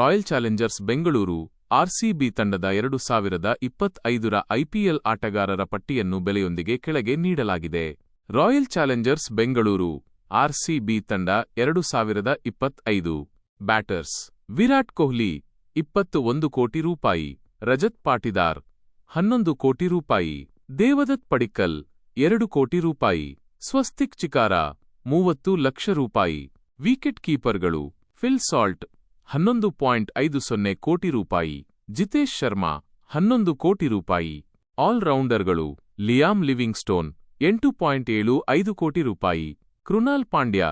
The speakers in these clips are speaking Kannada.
ರಾಯಲ್ ಚಾಲೆಂಜರ್ಸ್ ಬೆಂಗಳೂರು ಆರ್ಸಿಬಿ ತಂಡದ ಎರಡು ಸಾವಿರದ ಇಪ್ಪತ್ತೈದರ ಐಪಿಎಲ್ ಆಟಗಾರರ ಪಟ್ಟಿಯನ್ನು ಬೆಲೆಯೊಂದಿಗೆ ಕೆಳಗೆ ನೀಡಲಾಗಿದೆ. ರಾಯಲ್ ಚಾಲೆಂಜರ್ಸ್ ಬೆಂಗಳೂರು ಆರ್ಸಿಬಿ ತಂಡ ಎರಡು ಸಾವಿರದ ಇಪ್ಪತ್ತೈದು. ಬ್ಯಾಟರ್ಸ್ ವಿರಾಟ್ ಕೊಹ್ಲಿ ಇಪ್ಪತ್ತು ಒಂದು ಕೋಟಿ ರೂಪಾಯಿ. ರಜತ್ ಪಾಟಿದಾರ್, ಹನ್ನೊಂದು ಕೋಟಿ ರೂಪಾಯಿ. ದೇವದತ್ ಪಡಿಕ್ಕಲ್, ಎರಡು ಕೋಟಿ ರೂಪಾಯಿ. ಸ್ವಸ್ತಿಕ್ ಚಿಕಾರ, ಮೂವತ್ತು ಲಕ್ಷ ರೂಪಾಯಿ. ವಿಕೆಟ್ ಕೀಪರ್ಗಳು, ಫಿಲ್ ಸಾಲ್ಟ್ ಹನ್ನೊಂದು ಪಾಯಿಂಟ್ ಐದು ಸೊನ್ನೆ ಕೋಟಿ ರೂಪಾಯಿ. ಜಿತೇಶ್ ಶರ್ಮಾ, ಹನ್ನೊಂದು ಕೋಟಿ ರೂಪಾಯಿ. ಆಲ್ರೌಂಡರ್ಗಳು ಲಿಯಾಮ್ ಲಿವಿಂಗ್ಸ್ಟೋನ್, ಎಂಟು ಪಾಯಿಂಟ್ ಏಳು ಐದು ಕೋಟಿ ರೂಪಾಯಿ. ಕೃಣಾಲ್ ಪಾಂಡ್ಯ,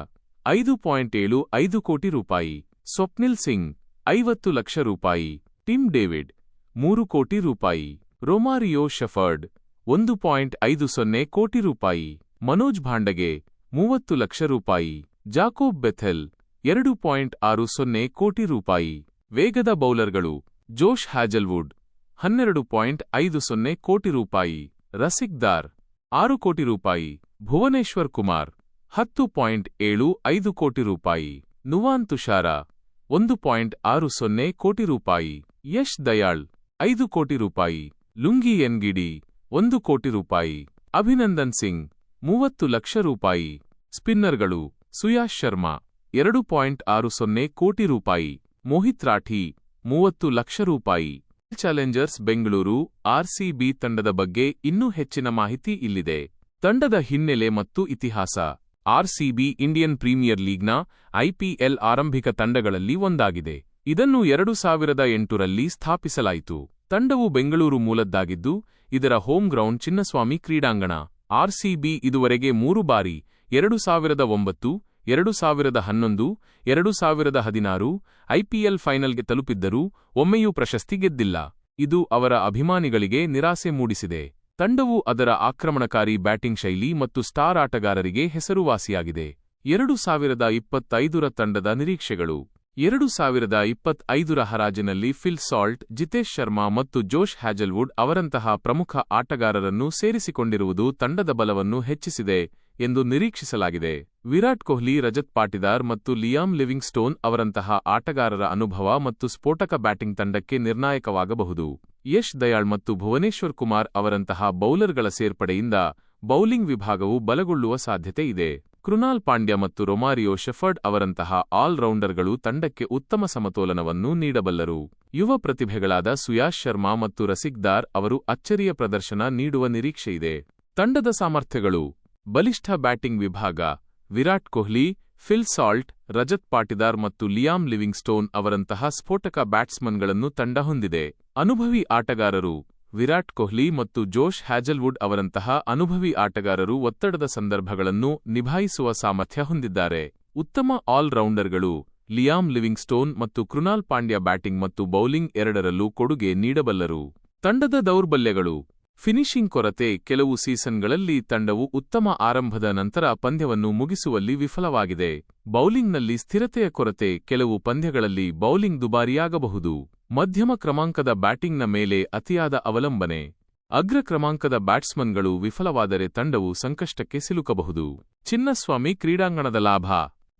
ಐದು ಪಾಯಿಂಟ್ ಏಳು ಐದು ಕೋಟಿ ರೂಪಾಯಿ. ಸ್ವಪ್ನಿಲ್ ಸಿಂಗ್, ಐವತ್ತು ಲಕ್ಷ ರೂಪಾಯಿ. ಟಿಮ್ ಡೇವಿಡ್, ಮೂರು ಕೋಟಿ ರೂಪಾಯಿ. ರೊಮಾರಿಯೋ ಶೆಫರ್ಡ್, ಒಂದು ಪಾಯಿಂಟ್ ಐದು ಸೊನ್ನೆ ಕೋಟಿ ರೂಪಾಯಿ. ಮನೋಜ್ ಭಾಂಡಗೆ, ಮೂವತ್ತು ಲಕ್ಷ ರೂಪಾಯಿ. ಜಾಕೋಬ್ ಬೆಥೆಲ್ ಎರಡು ಪಾಯಿಂಟ್ ಆರು ಸೊನ್ನೆ ಕೋಟಿ ರೂಪಾಯಿ. ವೇಗದ ಬೌಲರ್ಗಳು ಜೋಶ್ ಹ್ಯಾಜಲ್ವುಡ್ ಹನ್ನೆರಡು ಪಾಯಿಂಟ್ ಐದು ಸೊನ್ನೆ ಕೋಟಿ ರೂಪಾಯಿ. ರಸಿಕ್ದಾರ್ ಆರು ಕೋಟಿ ರೂಪಾಯಿ. ಭುವನೇಶ್ವರ್ ಕುಮಾರ್ ಹತ್ತು ಪಾಯಿಂಟ್ ಏಳು ಐದು ಕೋಟಿ ರೂಪಾಯಿ. ನುವಾನ್ ತುಷಾರ ಒಂದು ಪಾಯಿಂಟ್ ಆರು ಸೊನ್ನೆ ಕೋಟಿ ರೂಪಾಯಿ. ಯಶ್ ದಯಾಳ್ ಐದು ಕೋಟಿ ರೂಪಾಯಿ. ಲುಂಗಿ ಎನ್ಗಿಡಿ ಒಂದು ಕೋಟಿ ರೂಪಾಯಿ. ಅಭಿನಂದನ್ ಸಿಂಗ್ ಮೂವತ್ತು ಲಕ್ಷ ರೂಪಾಯಿ. ಸ್ಪಿನ್ನರ್ಗಳು ಸುಯಾಶ್ ಶರ್ಮಾ ಎರಡು ಪಾಯಿಂಟ್ ಆರು ಸೊನ್ನೆ ಕೋಟಿ ರೂಪಾಯಿ. ಮೋಹಿತ್ ರಾಠಿ, ಮೂವತ್ತು ಲಕ್ಷ ರೂಪಾಯಿ. ಚಾಲೆಂಜರ್ಸ್ ಬೆಂಗಳೂರು ಆರ್ಸಿಬಿ ತಂಡದ ಬಗ್ಗೆ ಇನ್ನೂ ಹೆಚ್ಚಿನ ಮಾಹಿತಿ ಇಲ್ಲಿದೆ. ತಂಡದ ಹಿನ್ನೆಲೆ ಮತ್ತು ಇತಿಹಾಸ. ಆರ್ಸಿಬಿ ಇಂಡಿಯನ್ ಪ್ರೀಮಿಯರ್ ಲೀಗ್ನ ಐಪಿಎಲ್ ಆರಂಭಿಕ ತಂಡಗಳಲ್ಲಿ ಒಂದಾಗಿದೆ. ಇದನ್ನು ಎರಡು ಸಾವಿರದ ಎಂಟರಲ್ಲಿ ಸ್ಥಾಪಿಸಲಾಯಿತು. ತಂಡವು ಬೆಂಗಳೂರು ಮೂಲದ್ದಾಗಿದ್ದು, ಇದರ ಹೋಮ್ ಗ್ರೌಂಡ್ ಚಿನ್ನಸ್ವಾಮಿ ಕ್ರೀಡಾಂಗಣ. ಆರ್ಸಿಬಿ ಇದುವರೆಗೆ ಮೂರು ಬಾರಿ, ಎರಡು ಸಾವಿರದ ಒಂಬತ್ತು ಎರಡು ಸಾವಿರದ ಹನ್ನೊಂದು, ಎರಡು ಸಾವಿರದ ಹದಿನಾರು ಐಪಿಎಲ್ ಫೈನಲ್ಗೆ ತಲುಪಿದ್ದರೂ ಒಮ್ಮೆಯೂ ಪ್ರಶಸ್ತಿ ಗೆದ್ದಿಲ್ಲ. ಇದು ಅವರ ಅಭಿಮಾನಿಗಳಿಗೆ ನಿರಾಸೆ ಮೂಡಿಸಿದೆ. ತಂಡವು ಅದರ ಆಕ್ರಮಣಕಾರಿ ಬ್ಯಾಟಿಂಗ್ ಶೈಲಿ ಮತ್ತು ಸ್ಟಾರ್ ಆಟಗಾರರಿಗೆ ಹೆಸರುವಾಸಿಯಾಗಿದೆ. ಎರಡು ಸಾವಿರದ ಇಪ್ಪತ್ತೈದರ ತಂಡದ ನಿರೀಕ್ಷೆಗಳು. ಎರಡು ಸಾವಿರದ ಇಪ್ಪತ್ತೈದರ ಹರಾಜಿನಲ್ಲಿ ಫಿಲ್ ಸಾಲ್ಟ್, ಜಿತೇಶ್ ಶರ್ಮಾ ಮತ್ತು ಜೋಶ್ ಹ್ಯಾಜಲ್ವುಡ್ ಅವರಂತಹ ಪ್ರಮುಖ ಆಟಗಾರರನ್ನು ಸೇರಿಸಿಕೊಂಡಿರುವುದು ತಂಡದ ಬಲವನ್ನು ಹೆಚ್ಚಿಸಿದೆ ಎಂದು ನಿರೀಕ್ಷಿಸಲಾಗಿದೆ. ವಿರಾಟ್ ಕೊಹ್ಲಿ, ರಜತ್ ಪಾಟಿದಾರ್ ಮತ್ತು ಲಿಯಾಮ್ ಲಿವಿಂಗ್ಸ್ಟೋನ್ ಅವರಂತಹ ಆಟಗಾರರ ಅನುಭವ ಮತ್ತು ಸ್ಫೋಟಕ ಬ್ಯಾಟಿಂಗ್ ತಂಡಕ್ಕೆ ನಿರ್ಣಾಯಕವಾಗಬಹುದು. ಯಶ್ ದಯಾಳ್ ಮತ್ತು ಭುವನೇಶ್ವರ್ ಕುಮಾರ್ ಅವರಂತಹ ಬೌಲರ್ಗಳ ಸೇರ್ಪಡೆಯಿಂದ ಬೌಲಿಂಗ್ ವಿಭಾಗವು ಬಲಗೊಳ್ಳುವ ಸಾಧ್ಯತೆ ಇದೆ. ಕೃನಾಲ್ ಪಾಂಡ್ಯ ಮತ್ತು ರೊಮಾರಿಯೋ ಶೆಫರ್ಡ್ ಅವರಂತಹ ಆಲ್ರೌಂಡರ್ಗಳು ತಂಡಕ್ಕೆ ಉತ್ತಮ ಸಮತೋಲನವನ್ನು ನೀಡಬಲ್ಲರು. ಯುವ ಪ್ರತಿಭೆಗಳಾದ ಸುಯಾಶ್ ಶರ್ಮಾ ಮತ್ತು ರಸಿಕ್ದಾರ್ ಅವರು ಅಚ್ಚರಿಯ ಪ್ರದರ್ಶನ ನೀಡುವ ನಿರೀಕ್ಷೆಯಿದೆ. ತಂಡದ ಸಾಮರ್ಥ್ಯಗಳು. ಬಲಿಷ್ಠ ಬ್ಯಾಟಿಂಗ್ ವಿಭಾಗ. ವಿರಾಟ್ ಕೊಹ್ಲಿ, ಫಿಲ್ ಸಾಲ್ಟ್, ರಜತ್ ಪಾಟಿದಾರ್ ಮತ್ತು ಲಿಯಾಮ್ ಲಿವಿಂಗ್ಸ್ಟೋನ್ ಅವರಂತಹ ಸ್ಫೋಟಕ ಬ್ಯಾಟ್ಸ್ಮನ್ಗಳನ್ನು ತಂಡ ಹೊಂದಿದೆ. ಅನುಭವಿ ಆಟಗಾರರು ವಿರಾಟ್ ಕೊಹ್ಲಿ ಮತ್ತು ಜೋಶ್ ಹ್ಯಾಜಲ್ವುಡ್ ಅವರಂತಹ ಅನುಭವಿ ಆಟಗಾರರು ಒತ್ತಡದ ಸಂದರ್ಭಗಳನ್ನು ನಿಭಾಯಿಸುವ ಸಾಮರ್ಥ್ಯ ಹೊಂದಿದ್ದಾರೆ. ಉತ್ತಮ ಆಲ್ರೌಂಡರ್ಗಳು ಲಿಯಾಮ್ ಲಿವಿಂಗ್ಸ್ಟೋನ್ ಮತ್ತು ಕೃನಾಲ್ ಪಾಂಡ್ಯ ಬ್ಯಾಟಿಂಗ್ ಮತ್ತು ಬೌಲಿಂಗ್ ಎರಡರಲ್ಲೂ ಕೊಡುಗೆ ನೀಡಬಲ್ಲರು. ತಂಡದ ದೌರ್ಬಲ್ಯಗಳು ಫಿನಿಶಿಂಗ್ ಕೊರತೆ ಕೆಲವು ಸೀಸನ್ಗಳಲ್ಲಿ ತಂಡವು ಉತ್ತಮ ಆರಂಭದ ನಂತರ ಪಂದ್ಯವನ್ನು ಮುಗಿಸುವಲ್ಲಿ ವಿಫಲವಾಗಿದೆ. ಬೌಲಿಂಗ್ನಲ್ಲಿ ಸ್ಥಿರತೆಯ ಕೊರತೆ ಕೆಲವು ಪಂದ್ಯಗಳಲ್ಲಿ ಬೌಲಿಂಗ್ ದುಬಾರಿಯಾಗಬಹುದು. ಮಧ್ಯಮ ಕ್ರಮಾಂಕದ ಬ್ಯಾಟಿಂಗ್ನ ಮೇಲೆ ಅತಿಯಾದ ಅವಲಂಬನೆ. ಅಗ್ರ ಕ್ರಮಾಂಕದ ಬ್ಯಾಟ್ಸ್ಮನ್ಗಳು ವಿಫಲವಾದರೆ ತಂಡವು ಸಂಕಷ್ಟಕ್ಕೆ ಸಿಲುಕಬಹುದು. ಚಿನ್ನಸ್ವಾಮಿ ಕ್ರೀಡಾಂಗಣದ ಲಾಭ.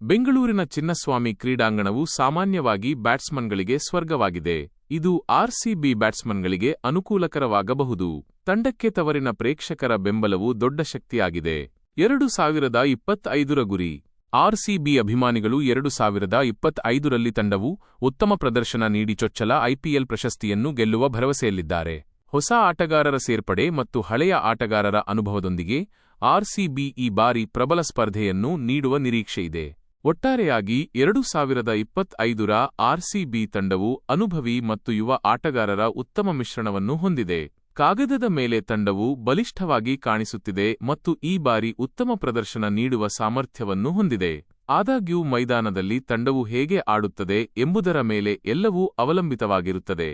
ಬೆಂಗಳೂರಿನ ಚಿನ್ನಸ್ವಾಮಿ ಕ್ರೀಡಾಂಗಣವು ಸಾಮಾನ್ಯವಾಗಿ ಬ್ಯಾಟ್ಸ್ಮನ್ಗಳಿಗೆ ಸ್ವರ್ಗವಾಗಿದೆ. ಇದು ಆರ್ಸಿಬಿ ಬ್ಯಾಟ್ಸ್ಮನ್ಗಳಿಗೆ ಅನುಕೂಲಕರವಾಗಬಹುದು. ತಂಡಕ್ಕೆ ತವರಿನ ಪ್ರೇಕ್ಷಕರ ಬೆಂಬಲವು ದೊಡ್ಡ ಶಕ್ತಿಯಾಗಿದೆ. ಎರಡು ಸಾವಿರದ ಇಪ್ಪತ್ತೈದರ ಗುರಿ. ಆರ್ಸಿಬಿ ಅಭಿಮಾನಿಗಳು ಎರಡು ಸಾವಿರದ ಇಪ್ಪತ್ತೈದರಲ್ಲಿ ತಂಡವು ಉತ್ತಮ ಪ್ರದರ್ಶನ ನೀಡಿ ಚೊಚ್ಚಲ ಐಪಿಎಲ್ ಪ್ರಶಸ್ತಿಯನ್ನು ಗೆಲ್ಲುವ ಭರವಸೆಯಲ್ಲಿದ್ದಾರೆ. ಹೊಸ ಆಟಗಾರರ ಸೇರ್ಪಡೆ ಮತ್ತು ಹಳೆಯ ಆಟಗಾರರ ಅನುಭವದೊಂದಿಗೆ ಆರ್ಸಿಬಿ ಈ ಬಾರಿ ಪ್ರಬಲ ಸ್ಪರ್ಧೆಯನ್ನು ನೀಡುವ ನಿರೀಕ್ಷೆಯಿದೆ ಒಟ್ಟಾರೆಯಾಗಿ ಎರಡು ಸಾವಿರದ ಇಪ್ಪತ್ತೈದರ ಆರ್ಸಿಬಿ ತಂಡವು ಅನುಭವಿ ಮತ್ತು ಯುವ ಆಟಗಾರರ ಉತ್ತಮ ಮಿಶ್ರಣವನ್ನು ಹೊಂದಿದೆ. ಕಾಗದದ ಮೇಲೆ ತಂಡವು ಬಲಿಷ್ಠವಾಗಿ ಕಾಣಿಸುತ್ತಿದೆ ಮತ್ತು ಈ ಬಾರಿ ಉತ್ತಮ ಪ್ರದರ್ಶನ ನೀಡುವ ಸಾಮರ್ಥ್ಯವನ್ನು ಹೊಂದಿದೆ. ಆದಾಗ್ಯೂ ಮೈದಾನದಲ್ಲಿ ತಂಡವು ಹೇಗೆ ಆಡುತ್ತದೆ ಎಂಬುದರ ಮೇಲೆ ಎಲ್ಲವೂ ಅವಲಂಬಿತವಾಗಿರುತ್ತದೆ.